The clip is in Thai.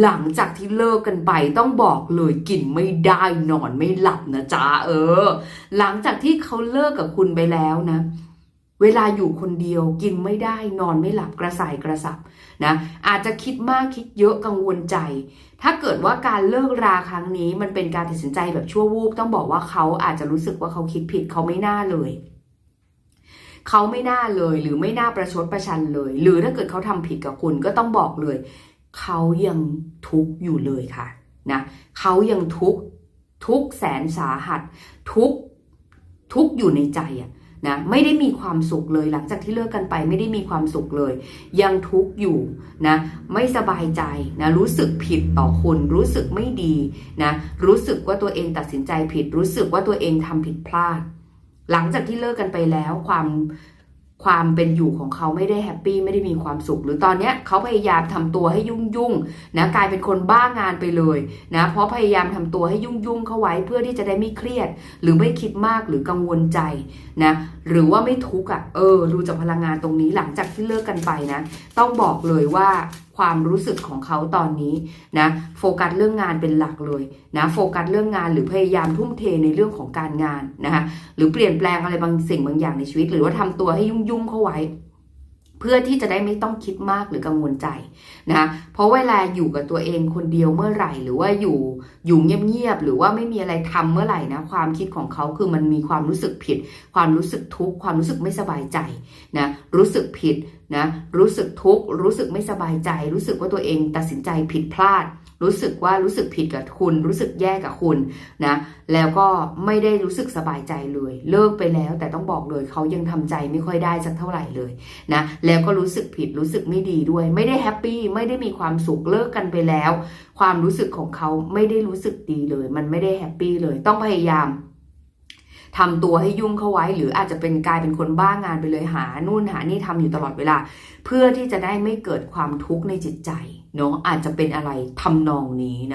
หลังจากที่เลิกกันไปต้องบอกเลยกินไม่ได้นอนไม่หลับนะจ๊ะเออ หลังจากที่เขาเลิกกับคุณไปแล้วนะ เวลาอยู่คนเดียวกินไม่ได้นอนไม่หลับกระส่ายกระสับนะอาจจะคิดมากคิดเยอะกังวลใจ ถ้าเกิดว่าการเลิกราครั้งนี้มันเป็นการตัดสินใจแบบชั่ววูบต้องบอกว่าเขาอาจจะรู้สึกว่าเขาคิดผิดเขาไม่น่าเลยเขาไม่น่าเลยหรือไม่น่าประชดประชันเลย หรือถ้าเกิดเขาทำผิดกับคุณก็ต้องบอกเลย เขายังทุกข์อยู่เลยค่ะนะเขายังทุกข์ทุกแสนสาหัส ทุกทุกอยู่ในใจอะนะไม่ได้มีความสุขเลยหลังจากที่เลิกกันไปไม่ได้มีความสุขเลย ยังทุกข์อยู่นะไม่สบายใจนะรู้สึกผิดต่อคุณรู้สึกไม่ดีนะรู้สึกว่าตัวเองตัดสินใจผิด รู้สึกว่าตัวเองทำผิดพลาด หลังจากที่เลิกกันไปแล้วความ ความเป็นอยู่ของเขาไม่ได้แฮปปี้ไม่ได้มีความสุข หรือตอนเนี้ยเขาพยายามทำตัวให้ยุ่งยุ่งๆนะกลายเป็นคนบ้างานไปเลยนะเพราะพยายามทำตัวให้ยุ่งยุ่งๆเข้าไว้เพื่อที่จะได้ไม่เครียด หรือไม่คิดมากหรือกังวลใจนะหรือว่าไม่ทุกข์อะเออดูจากพลังงานตรงนี้หลังจากที่เลิกกันไปนะ ต้องบอกเลยว่า ความรู้สึกของเขาตอนนี้นะโฟกัสเรื่องงานเป็นหลักเลยนะโฟกัสเรื่องงานหรือพยายามทุ่มเทในเรื่องของการงานนะคะหรือเปลี่ยนแปลงอะไรบางสิ่งบางอย่างในชีวิต หรือว่าทำตัวให้ยุ่งๆเข้าไว้ เพื่อที่จะได้ไม่ต้องคิดมากหรือกังวลใจนะเพราะเวลาอยู่กับตัวเองคนเดียวเมื่อไหร่ หรือว่าอยู่อยู่เงียบๆหรือว่าไม่มีอะไรทำเมื่อไหร่นะความคิดของเขาคือมันมีความรู้สึกผิด ความรู้สึกทุกข์ความรู้สึกไม่สบายใจนะรู้สึกผิดนะรู้สึกทุกข์รู้สึกไม่สบายใจ รู้สึกว่าตัวเองตัดสินใจผิดพลาด รู้สึกว่ารู้สึกผิดกับคุณ รู้สึกแย่กับคุณนะแล้วก็ไม่ได้รู้สึกสบายใจเลย เลิกไปแล้วแต่ต้องบอกเลยเขายังทำใจไม่ค่อยได้สักเท่าไหร่เลยนะแล้วก็รู้สึกผิดรู้สึกไม่ดีด้วย ไม่ได้แฮปปี้ไม่ได้มีความสุขเลิกกันไปแล้ว ความรู้สึกของเขาไม่ได้รู้สึกดีเลย มันไม่ได้แฮปปี้เลยต้องพยายาม ทำตัวให้ยุ่งเข้าไว้ หรืออาจจะเป็นกลายเป็นคนบ้างานไปเลยหานู่นหานี่ทำอยู่ตลอดเวลา เพื่อที่จะได้ไม่เกิดความทุกข์ในจิตใจเนาะอาจจะเป็นอะไรทำนองนี้นะ